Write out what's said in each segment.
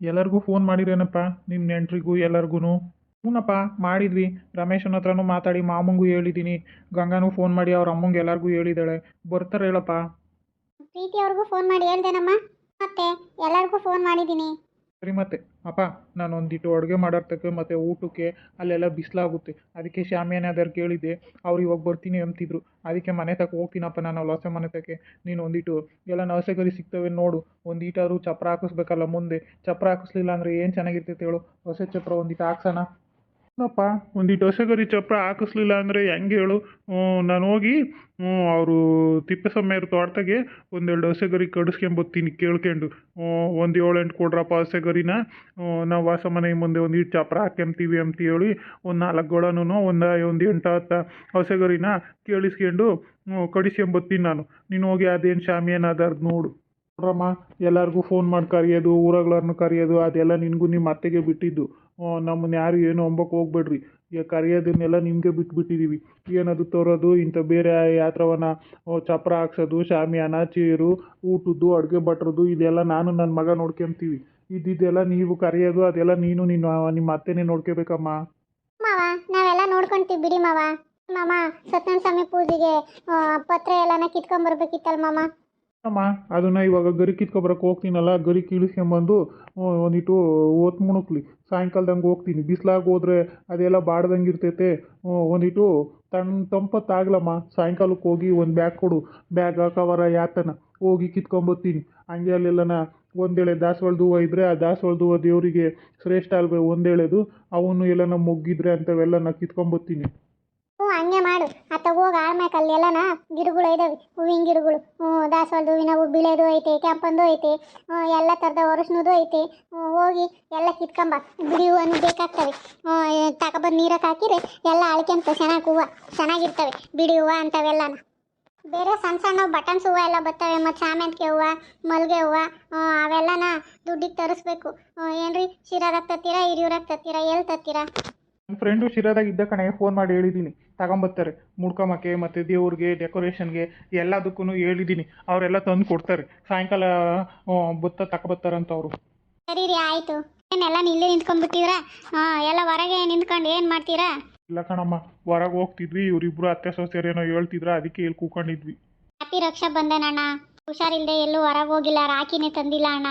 ಎಲ್ಲರಿಗೂ ಫೋನ್ ಮಾಡಿರೇನಪ್ಪ? ನಿಮ್ಮ ನೆಂಟ್ರಿಗೂ ಎಲ್ಲರಿಗೂ ಹ್ಞೂನಪ್ಪ ಮಾಡಿದ್ವಿ. ರಮೇಶನ ಹತ್ರನೂ ಮಾತಾಡಿ ಮಾಮಂಗೂ ಹೇಳಿದ್ದೀನಿ ಗಂಗಾನೂ ಫೋನ್ ಮಾಡಿ ಅವ್ರ ಅಮ್ಮಂಗೆ ಎಲ್ಲರಿಗೂ ಹೇಳಿದ್ದಾಳೆ ಬರ್ತಾರೆ ಹೇಳಪ್ಪ. ಪ್ರೀತಿ ಅವ್ರಿಗೂ ಫೋನ್ ಮಾಡಿ ಹೇಳ್ದೇನಮ್ಮ ಮತ್ತೆ ಎಲ್ಲರಿಗೂ ಫೋನ್ ಮಾಡಿದ್ದೀನಿ ಸರಿ ಮತ್ತೆ. ಅಪ್ಪ ನಾನು ಒಂದಿಟ್ಟು ಅಡುಗೆ ಮಾಡೋರ್ತಕ್ಕೆ ಮತ್ತು ಊಟಕ್ಕೆ ಅಲ್ಲೆಲ್ಲ ಬಿಸಿಲಾಗುತ್ತೆ. ಅದಕ್ಕೆ ಶಾಮಿಯಾನದವ್ರು ಕೇಳಿದ್ದೆ, ಅವ್ರು ಇವಾಗ ಬರ್ತೀನಿ ಅಂತಿದ್ರು. ಅದಕ್ಕೆ ಮನೆ ತಕ್ಕ ಹೋಗ್ತೀನಪ್ಪ ನಾನು ಲೋಸೆ ಮನೆ ತಕ್ಕೆ. ನೀನು ಒಂದಿಟ್ಟು ಎಲ್ಲ ನವಸೆಗರಿ ಸಿಗ್ತವೆ ನೋಡು, ಒಂದೀಟಾದ್ರು ಚಪ್ರ ಹಾಕಿಸ್ಬೇಕಲ್ಲ ಮುಂದೆ. ಚಪ್ರ ಹಾಕಿಸ್ಲಿಲ್ಲ ಅಂದರೆ ಏನು ಚೆನ್ನಾಗಿರ್ತೈತೆ ಹೇಳು? ಹೊಸ ಚಪ್ರ ಒಂದಿಟ್ಟು ಹಾಕ್ಸೋಣ. ಏನಪ್ಪ ಒಂದಿಟ್ಟು ಹೊಸಗರಿ ಚಪ್ರ ಹಾಕಿಸ್ಲಿಲ್ಲ ಅಂದರೆ ಹೆಂಗೆ ಹೇಳು? ನಾನು ಹೋಗಿ ಅವರು ತಿಪ್ಪೇಸ್ವಾಮಿಯವ್ರ ತೋಟದಾಗೆ ಒಂದೆರಡು ಹೊಸಗರಿ ಕಡಿಸ್ಕೊಂಬತ್ತೀನಿ ಕೇಳ್ಕೊಂಡು. ಒಂದು ಏಳೆಂಟು ಕೊಡ್ರಪ್ಪ ಹೊಸಗರಿನ. ನಾವು ವಾಸ ಮನೆ ಮುಂದೆ ಒಂದು ಇಟ್ಟು ಚಪ್ರ ಹಾಕ್ಯಂತೀವಿ ಅಂತ ಹೇಳಿ ಒಂದು ನಾಲ್ಕು ಗೋಳನು ಒಂದು ಒಂದು ಎಂಟು, ಹತ್ತು ಹೊಸಗರಿನ ಕೇಳಿಸ್ಕೊಂಡು ಕಡಿಸ್ಕೊಂಬತ್ತೀನಿ ನಾನು. ನೀನು ಹೋಗಿ ಅದೇನು ಶಾಮಿಯಾನ ಅದಾರ್ದು ನೋಡು. ನೋಡ್ರಮ್ಮ, ಎಲ್ಲರಿಗೂ ಫೋನ್ ಮಾಡಿ ಕರೆಯೋದು ಊರಗಳವ್ರನ್ನ ಕರೆಯೋದು, ಅದೆಲ್ಲ ನಿನಗೂ ನಿಮ್ಮ ಅತ್ತೆಗೆ ಬಿಟ್ಟಿದ್ದು. ನಮ್ಮನ್ನ ಯಾರು ಏನು ಅಂಬಕ್ಕೆ ಹೋಗ್ಬೇಡ್ರಿ. ಈಗ ಕರೆಯೋದನ್ನೆಲ್ಲ ನಿಮಗೆ ಬಿಟ್ಬಿಟ್ಟಿದ್ದೀವಿ ಏನದು ತರೋದು, ಇಂಥ ಬೇರೆ ಯಾತ್ರವನ್ನ ಚಪ್ರ ಹಾಕ್ಸೋದು, ಶಾಮಿಯಾನ, ಚೇರು, ಊಟದ್ದು, ಅಡುಗೆ ಭಟ್ರದ್ದು ಇದೆಲ್ಲ ನಾನು ನನ್ನ ಮಗ ನೋಡ್ಕೊಂತೀವಿ. ಇದ್ದಿದ್ದೆಲ್ಲ ನೀವು ಕರೆಯೋದು, ಅದೆಲ್ಲ ನೀನು ನಿನ್ನ ನಿಮ್ಮ ಅತ್ತೆನೇ ನೋಡ್ಕೋಬೇಕಮ್ಮ. ಮಾವ, ನಾವೆಲ್ಲ ನೋಡ್ಕೊಂತೀವಿ ಬಿಡಿ ಮಾವ. ಮಾಮ, ಸತ್ಯನಾರಾಯಣ ಸ್ವಾಮಿ ಪೂಜೆಗೆ ಪತ್ರೆ ಎಲ್ಲಾನ ಕಿತ್ಕೊಂಬರ್ಬೇಕಿತ್ತಲ್ಲ ಮಾಮ. ಅಮ್ಮ, ಅದನ್ನ ಇವಾಗ ಗರಿ ಕಿತ್ಕೊಬರಕ್ಕೆ ಹೋಗ್ತೀನಲ್ಲ, ಗರಿ ಕೀಳಿಸ್ಕೊಂಬಂದು ಒಂದಿಟ್ಟು ಹೊತ್ತು ಮುಣುಕ್ಲಿ. ಸಾಯಂಕಾಲ್ದಂಗೆ ಹೋಗ್ತೀನಿ. ಬಿಸ್ಲಾಗ ಹೋದ್ರೆ ಅದೆಲ್ಲ ಬಾಡ್ದಂಗೆ ಇರ್ತೈತೆ ಒಂದಿಟ್ಟು ತಣ್ಣ ತಂಪತ್ತಾಗ್ಲಮ್ಮ. ಸಾಯಂಕಾಲಕ್ಕೆ ಹೋಗಿ ಒಂದು ಬ್ಯಾಗ್ ಕೊಡು. ಬ್ಯಾಗ್ ಕವರ, ಯಾತನ. ಹೋಗಿ ಕಿತ್ಕೊಂಬತ್ತೀನಿ. ಹಂಗೆ ಅಲ್ಲೆಲ್ಲನ ಒಂದೇಳೆ ದಾಸವಾಳದ ಹೂವು ಇದ್ದರೆ ಆ ದಾಸವಾಳದ ಹೂವು ದೇವರಿಗೆ ಶ್ರೇಷ್ಠ ಅಲ್ವೇ ಒಂದೇಳೆದು. ಅವನು ಎಲ್ಲನ ಮೊಗ್ಗಿದ್ರೆ ಅಂಥವೆಲ್ಲ ಕಿತ್ಕೊಂಬತ್ತೀನಿ. ಹ್ಞೂ ಹಂಗೆ ಮಾಡು. ಅತ್ತ ಹೋಗಿ ಆಳ್ಮ್ಯಾಕ ಅಲ್ಲಿ ಎಲ್ಲನ. ಗಿಡಗಳು ಇದಾವೆ. ಹೂವಿನ ಗಿಡಗಳು. ದಾಸವಾಳದ ಹೂವಿನ ಹೂ ಬಿಳೆದು ಐತೆ, ಕೆಂಪಂದು ಐತೆ ಎಲ್ಲ ಥರದ ಒರಸ್ನದು ಐತೆ. ಹೋಗಿ ಎಲ್ಲ ಕಿತ್ಕೊಂಬ. ಬಿಡಿ ಹೂವನ್ನು ಬೇಕಾಗ್ತವೆ. ತಗೊಬಂದು ನೀರಕ್ಕೆ ಹಾಕಿದ್ರೆ ಎಲ್ಲ ಅಳ್ಕೊಂತ ಚೆನ್ನಾಗಿ ಹೂವು. ಚೆನ್ನಾಗಿರ್ತವೆ ಬಿಡಿ ಹೂವು ಅಂಥವೆಲ್ಲನ ಬೇರೆ ಸಣ್ಣ ಸಣ್ಣ ಬಟನ್ಸ್ ಹೂವು ಎಲ್ಲ ಬರ್ತವೆ. ಮತ್ತು ಶಾಮಂತಿಗೆ ಹೂವು ಮಲ್ಲಿಗೆ ಹೂವು ಅವೆಲ್ಲನ ದುಡ್ಡಿಗೆ ತರಿಸ್ಬೇಕು. ಏನ್ರಿ? ಶಿರಾದಾಗ ತತ್ತೀರಾ ಹಿರಿಯೂರಾಗ ತತ್ತೀರಾ ಎಲ್ಲಿ ತತ್ತೀರಾ ನನ್ನ ಫ್ರೆಂಡು ಶಿರಾದಾಗ ಇದ್ದ ಕಣೆ ಫೋನ್ ಮಾಡಿ ಹೇಳಿದ್ದೀನಿ ತಗೊಂಬರ್ತಾರೆ ಮುಡ್ಕೊಂಬಕ್ಕೆ ಮತ್ತು ದೇವ್ರಿಗೆ ಡೆಕೋರೇಷನ್ಗೆ ಎಲ್ಲದಕ್ಕೂ ಹೇಳಿದ್ದೀನಿ ಅವರೆಲ್ಲ ತಂದು ಕೊಡ್ತಾರೆ. ಸಾಯಂಕಾಲ ಬತ್ತ ತಗೊಬರ್ತಾರಂತ ಅವರು. ಸರಿ ರೀ ಆಯಿತು. ಏನೆಲ್ಲ ಇಲ್ಲೇ ನಿಂತ್ಕೊಂಡ್ಬಿಟ್ಟಿದ್ರಾ? ಹಾಂ ಎಲ್ಲ ಹೊರಗೆ ನಿಂತ್ಕೊಂಡು ಏನು ಮಾಡ್ತೀರಾ? ಇಲ್ಲ ಕಣಮ್ಮ ಹೊರಗೆ ಹೋಗ್ತಿದ್ವಿ. ಇವರಿಬ್ರು ಅತ್ತೆ ಸೊಸೆಯರೇನೋ ಹೇಳ್ತಿದ್ರ ಅದಕ್ಕೆ ಇಲ್ಲಿ ಕೂಕೊಂಡಿದ್ವಿ. ಹ್ಯಾಪಿ ರಕ್ಷಾ ಬಂಧನ ಅಣ್ಣ. ಹುಷಾರಿಲ್ಲದೆ ಎಲ್ಲೂ ಹೊರಗೆ ಹೋಗಿಲ್ಲ ರಾಖಿನೇ ತಂದಿಲ್ಲ ಅಣ್ಣ.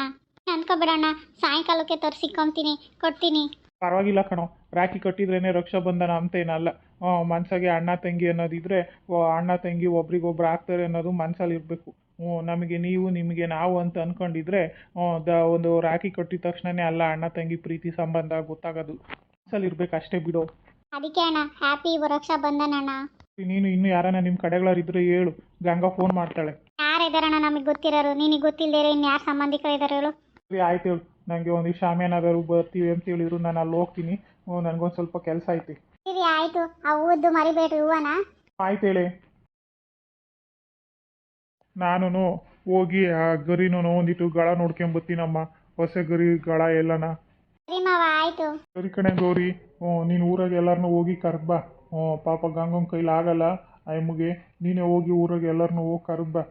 ಅನ್ಕೋಬೇಡಣ್ಣ ಸಾಯಂಕಾಲಕ್ಕೆ ತರಿಸಿಕೊಂತೀನಿ ಕೊಡ್ತೀನಿ. ಪರವಾಗಿಲ್ಲ ಕಣೋ. ರಾಖಿ ಕಟ್ಟಿದ್ರೇನೆ ರಕ್ಷಾಬಂಧನ ಅಂತೇನಲ್ಲ ಮನ್ಸಾಗೆ ಅಣ್ಣ ತಂಗಿ ಅನ್ನೋದಿದ್ರೆ ಅಣ್ಣ ತಂಗಿ ಒಬ್ರಿಗೊಬ್ರು ಆಗ್ತಾರೆ ಅನ್ನೋದು ಮನ್ಸಲ್ಲಿ ಇರಬೇಕು. ಹ್ಞೂ ನಮಗೆ ನೀವು ನಿಮಗೆ ನಾವು ಅಂತ ಅಂದ್ಕೊಂಡಿದ್ರೆ ದ ಒಂದು ರಾಖಿ ಕಟ್ಟಿದ ತಕ್ಷಣನೇ ಅಲ್ಲ ಅಣ್ಣ ತಂಗಿ ಪ್ರೀತಿ ಸಂಬಂಧ ಗೊತ್ತಾಗೋದು. ಮನಸ್ಸಲ್ಲಿ ಇರ್ಬೇಕು ಅಷ್ಟೇ ಬಿಡು. ಅದಕ್ಕೆ ಅಣ್ಣ ಹ್ಯಾಪಿ ರಕ್ಷಾ ಬಂಧನ ಅಣ್ಣ. ನೀನು ಇನ್ನು ಯಾರನ್ನ ನಿಮ್ಮ ಕಡೆಗಳಿದ್ರೆ ಹೇಳು. ಗಂಗಾ ಫೋನ್ ಮಾಡ್ತಾಳೆ. ಯಾರಿದಾರಣ್ಣ ನಮಗೆ ಗೊತ್ತಿರೋರು? ನಿನಗೆ ಗೊತ್ತಿಲ್ಲದೆ ಇನ್ನು ಯಾರು ಸಂಬಂಧಿಕರಿದ್ದಾರೆ ಹೇಳು. ಸರಿ ಆಯ್ತು ಹೇಳು. ನನಗೆ ಒಂದು ಶಾಮಿಯಾನಾದರೂ ಬರ್ತೀವಿ ಅಂತ ಹೇಳಿದ್ರು. ನಾನು ಅಲ್ಲಿ ಹೋಗ್ತೀನಿ ನನಗೊಂದು ಸ್ವಲ್ಪ ಕೆಲಸ ಐತಿ. ಸರಿ ಆಯಿತು. ಆ ಹೂವದ್ದು ಮರಿಬೇಡ್ರಿ ಹೂವನ. ಆಯ್ತು ಹೇಳಿ. ನಾನು ಹೋಗಿ ಆ ಗರಿನೂ ಒಂದಿಟ್ಟು ಗಳ ನೋಡ್ಕೊಂಬತ್ತೀನಮ್ಮ ಹೊಸ ಗರಿ ಗಳ ಎಲ್ಲನ. ಸರಿ ಮಾವ ಆಯಿತು. ಸರಿ ಕಣೆ ಗೌರಿ. ಹ್ಞೂ ನೀನು ಊರಾಗ ಎಲ್ಲರನ್ನೂ ಹೋಗಿ ಕರ್ಬಾ ಬಾ. ಹ್ಞೂ ಪಾಪ ಗಂಗನ ಕೈಲಿ ಆಗಲ್ಲ ಮುಗೆ ನೀನೇ ಹೋಗಿ ಊರಾಗ ಎಲ್ಲರನ್ನೂ ಹೋಗಿ ಕರ್ಬಾ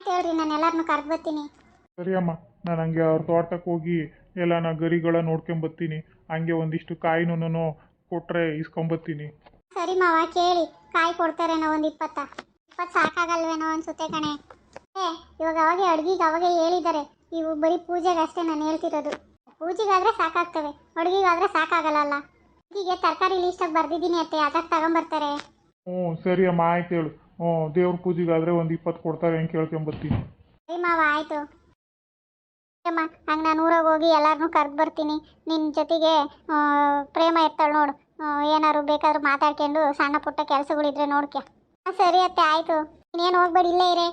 ಹೇಳ್ರಿ ನಾನು ಎಲ್ಲರನ್ನೂ ಕರೆದು ಬರ್ತೀನಿ. ಸರಿ ಅಮ್ಮ ನಾನು ಹಂಗೆ ಅವ್ರ ತೋಟಕ್ಕೆ ಹೋಗಿ ಎಲ್ಲನ ಗರಿಗಳ ನೋಡ್ಕೊಂಬತ್ತೀನಿ. ಹಂಗೆ ಒಂದಿಷ್ಟು ಕಾಯಿನೂ ಕೊಟ್ಟರೆ ಇಸ್ಕೊಂಬತ್ತೀನಿ. ಸರಿ ಮಾವ ಕೇಳಿ. ಕಾಯಿ ಕೊಡ್ತಾರೇನೋ ಒಂದು ಇಪ್ಪತ್ತ. ಇಪ್ಪತ್ತು ಸಾಕಾಗಲ್ವೇನೋ ಅನ್ಸುತ್ತೆ ಕಣೆ. ಏ ಇವಾಗ ಅವಾಗೆ ಅಡುಗೆಗೆ ಅವಾಗೆ ಹೇಳಿದ್ದಾರೆ. ಇವು ಬರೀ ಪೂಜೆಗೆ ಅಷ್ಟೇ ನಾನು ಹೇಳ್ತಿರೋದು. ಪೂಜೆಗಾದ್ರೆ ಸಾಕಾಗ್ತವೆ. ಅಡುಗೆಗಾದ್ರೆ ಸಾಕಾಗಲ್ಲ ಅಡುಗೆಗೆ ತರಕಾರಿ ಲೀಸ್ಟಾಗಿ ಬರ್ದಿದ್ದೀನಿ ಅತ್ತೆ. ಅದಕ್ಕೆ ತಗೊಂಬರ್ತಾರೆ. ಹ್ಞೂ ಸರಿ ಅಮ್ಮ ಆಯ್ತು ಹೇಳು. ಹ್ಞೂ ದೇವ್ರ ಪೂಜೆಗಾದರೆ ಒಂದು ಇಪ್ಪತ್ತು ಕೊಡ್ತಾರೆ ಹೆಂಗೆ ಕೇಳ್ಕೊಂಬತ್ತೀನಿ. ಸರಿ ಮಾವ ಆಯಿತು. ಅಮ್ಮ, ಹಂಗೆ ನಾನು ಊರಾಗ ಹೋಗಿ ಎಲ್ಲರನ್ನೂ ಕರೆದು ಬರ್ತೀನಿ. ನಿನ್ನ ಜೊತೆಗೆ ಪ್ರೇಮ ಇರ್ತಾಳೆ ನೋಡು. ಏನಾದ್ರು ಬೇಕಾದ್ರೂ ಮಾತಾಡ್ಕೊಂಡು ಸಣ್ಣ ಪುಟ್ಟ ಕೆಲಸಗಳಿದ್ರೆ ನೋಡ್ಕೆ ಹಾಂ, ಸರಿ ಅತ್ತೆ, ಆಯಿತು. ಇನ್ನೇನು ಹೋಗ್ಬೇಡಿ, ಇಲ್ಲೇ ಇರೇ.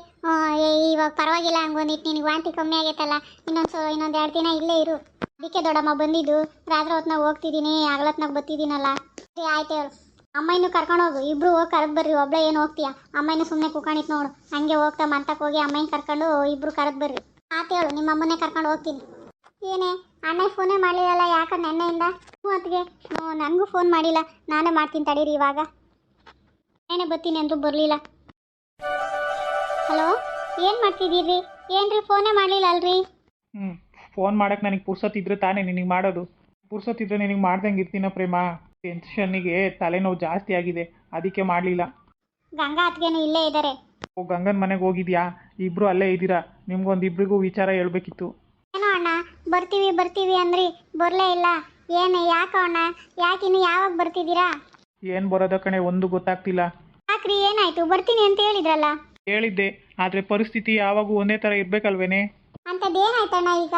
ಇವಾಗ ಪರವಾಗಿಲ್ಲ ಹಂಗೊಂದಿಟ್ಟು ನಿನಗೆ ವಾಂತಿ ಕಮ್ಮಿ ಆಗೈತಲ್ಲ. ಇನ್ನೊಂದು ಸೊ, ಇನ್ನೊಂದು ಎರಡು ದಿನ ಇಲ್ಲೇ ಇರು. ಅದಕ್ಕೆ ದೊಡ್ಡಮ್ಮ ಬಂದಿದ್ದು. ರಾತ್ರಿ ಹೊತ್ನಾಗ ಹೋಗ್ತಿದ್ದೀನಿ, ಹಗಲತ್ನಾಗ ಬರ್ತಿದ್ದೀನಲ್ಲ. ಸರಿ, ಆಯ್ತು ಹೇಳು. ಅಮ್ಮಯ್ಯನು ಕರ್ಕೊಂಡು ಹೋಗು. ಇಬ್ರು ಹೋಗಿ ಕರೆದು ಬರ್ರಿ, ಒಬ್ಳೆ ಏನು ಹೋಗ್ತೀಯಾ? ಅಮ್ಮಯ್ಯನು ಸುಮ್ಮನೆ ಕುಕೊಂಡಿತ್ತು ನೋಡು. ಹಂಗೆ ಹೋಗ್ತಾ ಮಂತಕ್ಕೆ ಹೋಗಿ ಅಮ್ಮಯ್ಯನ ಕರ್ಕೊಂಡು ಇಬ್ರು ಕರೆದು ಬರ್ರಿ. ಆತ ಹೇಳು ನಿಮ್ಮ ಅಮ್ಮನೇ ಕರ್ಕೊಂಡು ಹೋಗ್ತೀನಿ. ಏನೇ ಅಣ್ಣ ಫೋನೇ ಮಾಡಲಿಲ್ಲ ಯಾಕೆ ನೆನ್ನೆಯಿಂದ? ಹ್ಞೂ ಅತ್ತಿಗೆ. ಹ್ಞೂ ನನಗೂ ಫೋನ್ ಮಾಡಿಲ್ಲ. ನಾನೇ ಮಾಡ್ತೀನಿ ತಡೀರಿ ಇವಾಗ. ಏನೇ ಬರ್ತೀನಿ ಅಂದರೂ ಬರಲಿಲ್ಲ. ಹಲೋ ಏನು ಮಾಡ್ತಿದ್ದೀರಿ? ಏನ್ರಿ ಫೋನೇ ಮಾಡಲಿಲ್ಲ ಅಲ್ರಿ? ಹ್ಞೂ ಫೋನ್ ಮಾಡಕ್ಕೆ ನನಗೆ ಪುರ್ಸೊತ್ತಿದ್ರೆ ತಾನೇ ನಿನಗೆ ಮಾಡೋದು. ಪುರ್ಸೊತ್ತಿದ್ರೆ ನಿನಗೆ ಮಾಡ್ದಂಗೆ ಇರ್ತೀನ ಪ್ರೇಮ? ಟೆನ್ಷನ್ನಿಗೆ ತಲೆನೋವು ಜಾಸ್ತಿ ಆಗಿದೆ. ಅದಕ್ಕೆ ಮಾಡಲಿಲ್ಲ. ಗಂಗಾ ಅತ್ತಿಗೆನೂ ಇಲ್ಲೇ ಇದ್ದಾರೆ. ಓ ಗಂಗನ ಮನೆಗೆ ಹೋಗಿದ್ಯಾ? ಇಬ್ರು ಅಲ್ಲೇ ಇದ್ದೀರಾ? ನಿಮ್ಗೊಂದು ಇಬ್ರಿಗೂ ವಿಚಾರ ಹೇಳ್ಬೇಕಿತ್ತು. ಏನೋ ಅಣ್ಣ ಬರ್ತೀವಿ ಬರ್ತೀವಿ ಅಂದ್ರಿ. ಬರಲೇ ಇಲ್ಲ. ಏನು ಯಾಕೋ ಅಣ್ಣ? ಯಾಕಿನ್ನು ಯಾವಾಗ ಬರ್ತಿದ್ದೀರಾ? ಏನು ಬರೋದ ಕಣೆ ಒಂದು ಗೊತ್ತಾಗ್ತಿಲ್ಲ. ಯಾಕ್ರಿ? ಏನಾಯ್ತು? ಬರ್ತೀನಿ ಅಂತ ಹೇಳಿದ್ರಲ್ಲ? ಹೇಳಿದ್ದೆ. ಆದರೆ ಪರಿಸ್ಥಿತಿ ಯಾವಾಗೂ ಒಂದೇ ಥರ ಇರಬೇಕಲ್ವೇನೆ? ಅಂಥದ್ದು ಏನಾಯ್ತಣ್ಣ ಈಗ?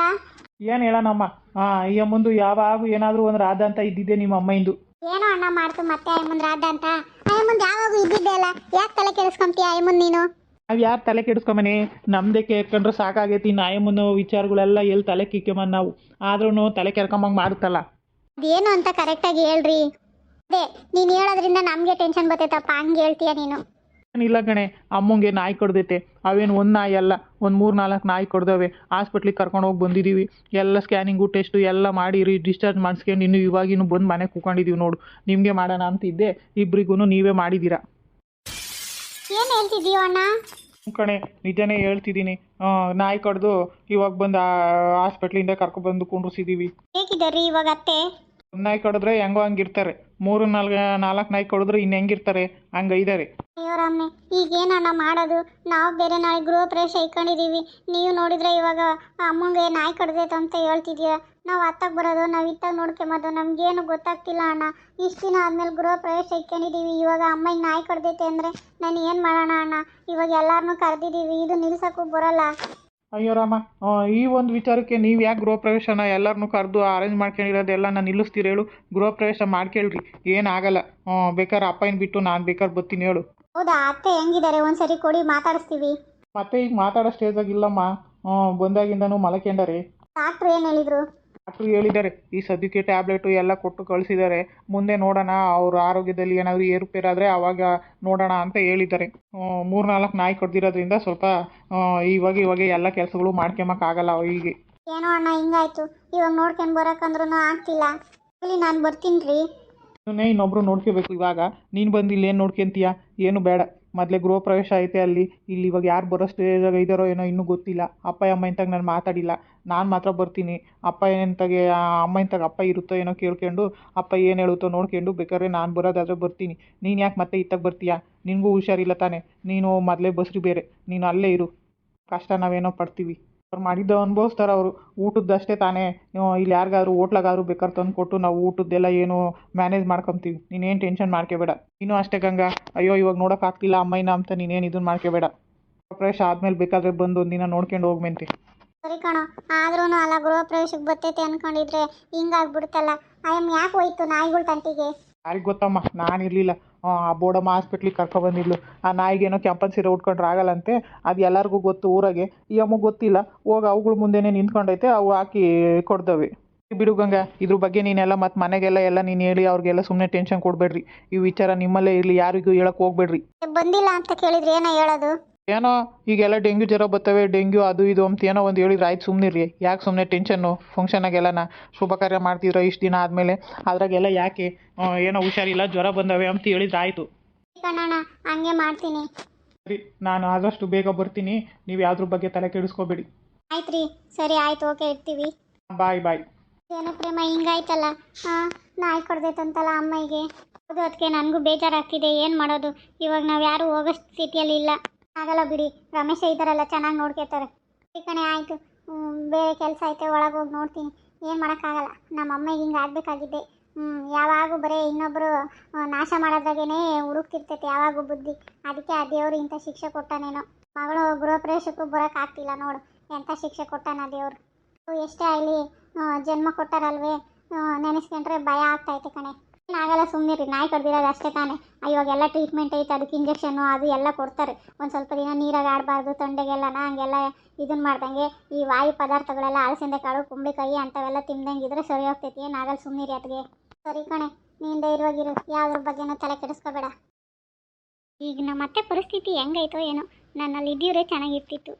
ಏನು ಹೇಳೋಣಮ್ಮ? ಹಾಂ ಈ ಮುಂದೆ ಯಾವಾಗೂ ಏನಾದರೂ ಒಂದು ರಾಧ ಅಂತ ಇದ್ದಿದ್ದೆ ನಿಮ್ಮ ಅಮ್ಮಯಿಂದ ಏನೋ ಅಣ್ಣ ಮಾಡ್ತು ಮತ್ತೆ ಮುಂದೆ ರಾಧ ಅಂತ? ಅಯ್ಯಮ್ಮಂದು ಯಾವಾಗ ಇದ್ದಿದ್ದೆ ಅಲ್ಲ ಯಾಕೆ ತಲೆ ಕೆಡಿಸ್ಕೊಂತೀಯ ಮುಂದೆ ನೀನು? ನಾವು ಯಾರು ತಲೆ ಕೆಡಿಸ್ಕೊಂಬನಿ ನಮ್ದೇ ಕೇಳ್ಕೊಂಡ್ರೆ ಸಾಕಾಗೈತಿ. ನಾಯಮ್ಮನ ವಿಚಾರಗಳೆಲ್ಲ ಎಲ್ಲಿ ತಲೆ ಕಿಕ್ಕೊಂಬಂದು ನಾವು. ಆದ್ರೂ ತಲೆ ಕೆರ್ಕೊಂಬಂಗೆ ಮಾಡುತ್ತಲ್ಲ. ಅದೇನು ಅಂತ ಕರೆಕ್ಟಾಗಿ ಹೇಳ್ರಿ. ಅದೇ ನೀನು ಹೇಳೋದ್ರಿಂದ ನಮಗೆ ಟೆನ್ಷನ್ ಬರ್ತೈತಪ್ಪ. ಹಂಗೆ ಹೇಳ್ತೀಯ ನೀನು. ಏನಿಲ್ಲ ಕಣೆ ಅಮ್ಮಂಗೆ ನಾಯಿ ಕಡ್ದೈತೆ. ಅವೇನು ಒಂದು ನಾಯಿ ಅಲ್ಲ ಒಂದು ಮೂರು ನಾಲ್ಕು ನಾಯಿ ಕಡ್ದವೆ. ಹಾಸ್ಪಿಟ್ಲಿಗೆ ಕರ್ಕೊಂಡು ಹೋಗಿ ಬಂದಿದ್ದೀವಿ ಎಲ್ಲ ಸ್ಕ್ಯಾನಿಂಗು ಟೆಸ್ಟು ಎಲ್ಲ ಮಾಡಿ ರೀ ಡಿಸ್ಚಾರ್ಜ್ ಮಾಡಿಸ್ಕೊಂಡು ಇನ್ನು ಇವಾಗಿನ್ನು ಬಂದು ಮನೆಗೆ ಕೂಕೊಂಡಿದ್ದೀವಿ ನೋಡು. ನಿಮಗೆ ಮಾಡೋಣ ಅಂತಿದ್ದೆ ಇಬ್ಬರಿಗೂ ನೀವೇ ಮಾಡಿದ್ದೀರಾ ಏನು ಹೇಳ್ತಿದ್ದೀವ ಅಣ್ಣ? ಕಣೆ ನಿಜನೇ ಹೇಳ್ತಿದ್ದೀನಿ. ನಾಯಿ ಕಡ್ದು ಇವಾಗ ಬಂದು ಹಾಸ್ಪಿಟ್ಲಿಂದ ಬಂದು ಕುಂಡ್ರಿಸಿದ್ದೀವಿ ಹೇಗಿದ್ದಾರೆ ಇವಾಗ ಅತ್ತೆ? ನಾಯಿ ಕಡಿದ್ರೆ ಹೆಂಗೋ ಹಂಗಿರ್ತಾರೆ ಮೂರು ನಾಲ್ಕು ನಾಲ್ಕು ನಾಯಿ ಕಡಿದ್ರೆ ಇನ್ನು ಹೆಂಗಿರ್ತಾರೆ ಹಂಗೈದಾರೆ ಅಯ್ಯೋ ರಾಮ್ನೆ ಈಗೇನಣ್ಣ ಮಾಡೋದು? ನಾವು ಬೇರೆ ನಾಳೆ ಗೃಹ ಪ್ರವೇಶ ಇಟ್ಕೊಂಡಿದ್ದೀವಿ ನೀವು ನೋಡಿದ್ರೆ ಇವಾಗ ಅಮ್ಮಂಗೆ ನಾಯಿ ಕಡ್ದೈತೆ ಅಂತ ಹೇಳ್ತಿದ್ಯಾ? ನಾವು ಅತ್ತಾಗ ಬರೋದು, ನಾವು ಇತ್ತಾಗ ನೋಡ್ಕೊಂಬೋದು ನಮಗೇನು ಗೊತ್ತಾಗ್ತಿಲ್ಲ ಅಣ್ಣ. ಇಷ್ಟು ದಿನ ಆದಮೇಲೆ ಗೃಹ ಪ್ರವೇಶ ಇಟ್ಕೊಂಡಿದ್ದೀವಿ ಇವಾಗ ಅಮ್ಮಗೆ ನಾಯಿ ಕಡ್ದೈತೆ ಅಂದರೆ ನಾನು ಏನು ಮಾಡೋಣ ಅಣ್ಣ? ಇವಾಗ ಎಲ್ಲರನ್ನೂ ಕರೆದಿದ್ದೀವಿ ಇದು ನಿಲ್ಸೋಕ್ಕೂ ಬರೋಲ್ಲ. ಅಯ್ಯೋ ರಾಮ ಈ ಒಂದು ವಿಚಾರಕ್ಕೆ ನೀವು ಯಾಕೆ ಗೃಹ ಪ್ರವೇಶನ ಎಲ್ಲರನ್ನೂ ಕರೆದು ಅರೇಂಜ್ ಮಾಡ್ಕೊಂಡಿರೋದೆಲ್ಲ ನಾನು ನಿಲ್ಲಿಸ್ತೀರಿ ಹೇಳು. ಗೃಹ ಪ್ರವೇಶ ಮಾಡ್ಕೇಳ್ರಿ ಏನಾಗಲ್ಲ ಹ್ಞೂ ಬೇಕಾದ್ರೆ ಅಪ್ಪನ ಬಿಟ್ಟು ನಾನು ಬೇಕಾದ್ರೆ ಬರ್ತೀನಿ ಹೇಳು. ಹೌದಾ ಅತ್ತೆ ಹೆಂಗಿದ್ದಾರೆ? ಒಂದ್ಸರಿ ಕೊಡಿ ಮಾತಾಡಿಸ್ತೀವಿ. ಮತ್ತೆ ಈಗ ಮಾತಾಡೋ ಸ್ಟೇಜಾಗಿಲ್ಲಮ್ಮ ಬಂದಾಗಿಂದನೂ ಮಲಕೆಂಡರಿ ಡಾಕ್ಟ್ರು ಏನು ಹೇಳಿದರು? ಡಾಕ್ಟ್ರು ಹೇಳಿದ್ದಾರೆ ಈ ಸದ್ಯಕ್ಕೆ ಟ್ಯಾಬ್ಲೆಟು ಎಲ್ಲ ಕೊಟ್ಟು ಕಳಿಸಿದ್ದಾರೆ. ಮುಂದೆ ನೋಡೋಣ ಅವ್ರ ಆರೋಗ್ಯದಲ್ಲಿ ಏನಾದರೂ ಏರುಪೇರಾದರೆ ಅವಾಗ ನೋಡೋಣ ಅಂತ ಹೇಳಿದ್ದಾರೆ. ಮೂರು ನಾಲ್ಕು ನಾಯಿ ಕೊಡ್ದಿರೋದ್ರಿಂದ ಸ್ವಲ್ಪ ಇವಾಗ ಇವಾಗ ಎಲ್ಲ ಕೆಲಸಗಳು ಮಾಡ್ಕೊಂಬಕ್ಕಾಗಲ್ಲ ಹೀಗೆ ಏನೋ ಅಣ್ಣ ಹಿಂಗಾಯ್ತು. ಇವಾಗ ನೋಡ್ಕೊಂಡು ಬರೋಕ್ಕಂದ್ರೂ ಆಗ್ತಿಲ್ಲ. ಇಲ್ಲಿ ನಾನು ಬರ್ತೀನಿ ರೀ. ನೀನೇ ಇನ್ನೊಬ್ರು ನೋಡ್ಕೋಬೇಕು ಇವಾಗ. ನೀನು ಬಂದಿಲ್ಲ ಏನು ನೋಡ್ಕೊಂತೀಯ? ಏನು ಬೇಡ. ಮೊದಲೇ ಗೃಹ ಪ್ರವೇಶ ಐತೆ ಅಲ್ಲಿ. ಇಲ್ಲಿ ಇವಾಗ ಯಾರು ಬರೋ ಸ್ಟೇಜಾಗ ಇದ್ದಾರೋ ಏನೋ ಇನ್ನೂ ಗೊತ್ತಿಲ್ಲ. ಅಪ್ಪ ಅಮ್ಮ ಇಂತಾಗ ನಾನು ಮಾತಾಡಿಲ್ಲ. ನಾನು ಮಾತ್ರ ಬರ್ತೀನಿ. ಅಪ್ಪ ಏನಂತಾಗೆ ಅಮ್ಮ ಇಂತಾಗ ಅಪ್ಪ ಇರುತ್ತೋ ಏನೋ ಕೇಳ್ಕೊಂಡು, ಅಪ್ಪ ಏನು ಹೇಳುತ್ತೋ ನೋಡ್ಕೊಂಡು ಬೇಕಾದ್ರೆ ನಾನು ಬರೋದಾದ್ರೆ ಬರ್ತೀನಿ. ನೀನು ಯಾಕೆ ಮತ್ತೆ ಇತ್ತಾಗ ಬರ್ತೀಯಾ? ನಿನಗೂ ಹುಷಾರಿಲ್ಲ ತಾನೆ. ನೀನು ಮೊದಲೇ ಬಸ್ರಿ ಬೇರೆ. ನೀನು ಅಲ್ಲೇ ಇರು. ಕಷ್ಟ ನಾವೇನೋ ಪಡ್ತೀವಿ. ಅವ್ರು ಮಾಡಿದ್ದು ಅನುಭವಿಸ್ತಾರೆ ಅವರು. ಊಟದ್ದಷ್ಟೇ ತಾನೇ. ಇಲ್ಲಿ ಯಾರಿಗಾದ್ರು ಹೋಟ್ಲಾಗಾದ್ರು ಬೇಕಾದ್ರೆ ತಂದು ಕೊಟ್ಟು ನಾವು ಊಟದ್ದೆಲ್ಲ ಏನು ಮ್ಯಾನೇಜ್ ಮಾಡ್ಕೊತೀವಿ. ನೀನೇನು ಟೆನ್ಷನ್ ಮಾಡ್ಕೋಬೇಡ. ನೀನು ಅಷ್ಟೇ ಗಂಗಾ. ಅಯ್ಯೋ ಇವಾಗ ನೋಡೋಕ್ಕಾಗ್ತಿಲ್ಲ ಅಮ್ಮಯ್ಯನ ಅಂತ ನೀನೇನು ಇದನ್ನು ಮಾಡ್ಕೋಬೇಡ. ಪ್ರವೇಶ ಆದಮೇಲೆ ಬೇಕಾದ್ರೆ ಬಂದು ಒಂದಿನ ನೋಡ್ಕೊಂಡು ಹೋಗ್ಮೆಂತೆ ಸರಿ ಕಣೋ. ಆದ್ರೂ ಅಲ್ಲ ಗೃಹ ಪ್ರವೇಶಕ್ಕೆ ಬರ್ತೈತೆ ಅನ್ಕೊಂಡಿದ್ರೆ ಹಿಂಗಾಗ್ಬಿಡ್ತಲ್ಲ ಆಯಮ್ ಯಾಕೆ ಹೋಯ್ತು ನಾಯಿಗಳ ತಂಟಿಗೆ ಯಾರಿಗೆ ಗೊತ್ತಮ್ಮ? ನಾನು ಇರಲಿಲ್ಲ. ಆ ಬೋಡಮ್ಮ ಹಾಸ್ಪಿಟ್ಲಿಗೆ ಕರ್ಕೊಬಂದಿದ್ಲು ಆ ನಾಯಿಗೇನೋ ಕೆಂಪನ್ ಸೀರೆ ಉಟ್ಕೊಂಡ್ರೆ ಆಗಲ್ಲಂತೆ. ಅದು ಎಲ್ಲರಿಗೂ ಗೊತ್ತು ಊರಾಗೆ. ಈ ಅಮ್ಮಗೆ ಗೊತ್ತಿಲ್ಲ. ಹೋಗಿ ಅವುಗಳ ಮುಂದೆನೇ ನಿಂತ್ಕೊಂಡೈತೆ, ಅವು ಹಾಕಿ ಕೊಡ್ದವೆ ಬಿಡು ಗಂಗಾ, ಇದ್ರ ಬಗ್ಗೆ ನೀನೆಲ್ಲ ಮತ್ತೆ ಮನೆಗೆಲ್ಲ ಎಲ್ಲ ನೀನು ಹೇಳಿ, ಅವ್ರಿಗೆಲ್ಲ ಸುಮ್ಮನೆ ಟೆನ್ಷನ್ ಕೊಡಬೇಡ್ರಿ. ಈ ವಿಚಾರ ನಿಮ್ಮಲ್ಲೇ ಇರಲಿ, ಯಾರಿಗೂ ಹೇಳಕ್ಕೆ ಹೋಗ್ಬೇಡ್ರಿ. ಬಂದಿಲ್ಲ ಅಂತ ಕೇಳಿದ್ರೆ ಏನೋ ಹೇಳೋದು? ಏನೋ ಈಗೆಲ್ಲ ಡೆಂಗ್ಯೂ ಜ್ವರ ಬರ್ತವೆ ಡೆಂಗ್ಯೂ ಅದು ಇದು ಅಂತ ಏನೋ ಒಂದು ಹೇಳಿದ್ರೆ ಆಯ್ತು ಸುಮ್ಮನಿರಿ ಯಾಕೆ ಸುಮ್ಮನೆ ಟೆನ್ಷನ್ನು ಫಂಕ್ಷನಾಗೆಲ್ಲನ ಶುಭ ಕಾರ್ಯ ಮಾಡ್ತಿದ್ರು ಇಷ್ಟು ದಿನ ಆದಮೇಲೆ? ಅದ್ರಾಗೆಲ್ಲ ಯಾಕೆ? ಏನೋ ಹುಷಾರಿಲ್ಲ ಜ್ವರ ಬಂದವೆ ಅಂತ ಹೇಳಿದ್ರೆ ಆಯಿತು. ಕಣಣ್ಣ ಹಂಗೆ ಮಾಡ್ತೀನಿ. ಸರಿ ನಾನು ಆದಷ್ಟು ಬೇಗ ಬರ್ತೀನಿ. ನೀವು ಯಾವ್ದ್ರ ಬಗ್ಗೆ ತಲೆ ಕೆಡಿಸ್ಕೋಬೇಡಿ. ಆಯ್ತು ರೀ ಸರಿ ಆಯ್ತು ಓಕೆ ಇರ್ತೀವಿ ಬಾಯ್ ಬಾಯ್. ಏನೋ ಪ್ರೇಮ ಹಿಂಗಾಯ್ತಲ್ಲ? ಹಾಂ ನಾಯಿ ಕೊಡ್ದೈತಂತಲ್ಲ ಅಮ್ಮಗೆ ಅದು ಅದಕ್ಕೆ ನನಗೂ ಬೇಜಾರಾಗ್ತಿದೆ. ಏನು ಮಾಡೋದು? ಇವಾಗ ನಾವು ಯಾರು ಹೋಗೋ ಸ್ಥಿತಿಯಲ್ಲಿ ಇಲ್ಲ. ಆಗಲ್ಲ ಬಿಡಿ. ರಮೇಶ ಇದ್ದಾರಲ್ಲ, ಚೆನ್ನಾಗಿ ನೋಡ್ಕೊತಾರೆ. ಈ ಕಣೆ, ಆಯಿತು. ಬೇರೆ ಕೆಲಸ ಐತೆ, ಒಳಗೆ ಹೋಗಿ ನೋಡ್ತೀನಿ. ಏನು ಮಾಡೋಕ್ಕಾಗಲ್ಲ. ನಮ್ಮ ಅಮ್ಮಗೆ ಹಿಂಗೆ ಆಗಬೇಕಾಗಿದ್ದೆ. ಹ್ಞೂ ಯಾವಾಗೂ ಬರೀ ಇನ್ನೊಬ್ಬರು ನಾಶ ಮಾಡೋದ್ರಾಗೇನೆ ಹುಡುಕ್ತಿರ್ತೈತೆ ಯಾವಾಗೂ ಬುದ್ಧಿ. ಅದಕ್ಕೆ ಆ ದೇವರು ಇಂಥ ಶಿಕ್ಷೆ ಕೊಟ್ಟಾನೇನೋ. ಮಗಳು ಗೃಹ ಪ್ರವೇಶಕ್ಕೂ ಬರೋಕ್ಕಾಗ್ತಿಲ್ಲ ನೋಡು. ಎಂಥ ಶಿಕ್ಷೆ ಕೊಟ್ಟಾನ ದೇವರು. ಎಷ್ಟೇ ಆಗಲಿ ಜನ್ಮ ಕೊಟ್ಟಾರಲ್ವೇ ನೆನೆಸ್ಕೊಂಡ್ರೆ ಭಯ ಆಗ್ತೈತೆ ಕಣೆ. ಏನಾಗಲ್ಲ ಸುಮ್ಮನೆ ನಾಯಿ ಕಡ್ದಿರೋದು ಅಷ್ಟೇ ತಾನೇ. ಇವಾಗೆಲ್ಲ ಟ್ರೀಟ್ಮೆಂಟ್ ಐತೆ, ಅದಕ್ಕೆ ಇಂಜೆಕ್ಷನ್ನು ಅದು ಎಲ್ಲ ಕೊಡ್ತಾರೆ. ಒಂದು ಸ್ವಲ್ಪ ದಿನ ನೀರಾಗ ಆಡಬಾರ್ದು, ತೊಂಡೆಗೆಲ್ಲನ, ಹಂಗೆಲ್ಲ ಇದನ್ನ ಮಾಡ್ದಂಗೆ ಈ ವಾಯು ಪದಾರ್ಥಗಳೆಲ್ಲ ಅಲಸಂದೆ ಕಾಳು, ಕುಂಬಳಿಕಾಯಿ ಅಂಥವೆಲ್ಲ ತಿಂದಂಗೆ ಇದ್ರೆ ಸರಿ ಹೋಗ್ತೈತಿ ಏನಾಗಲ್ಲ ಸುಮ್ಮನಿರಿ ಅದಕ್ಕೆ ಸರಿ ಕಣೆ, ನೀನು ಧೈರ್ಯವಾಗಿರು. ಯಾವ್ದ್ರ ಬಗ್ಗೆನೂ ತಲೆ ಕೆಡಿಸ್ಕೋಬೇಡ. ಈಗ ನಮ್ಮ ಅತ್ತೆ ಪರಿಸ್ಥಿತಿ ಹೆಂಗೈತೋ ಏನೋ, ನನ್ನಲ್ಲಿ ಇದ್ದೀವ್ರೆ ಚೆನ್ನಾಗಿರ್ತಿತ್ತು.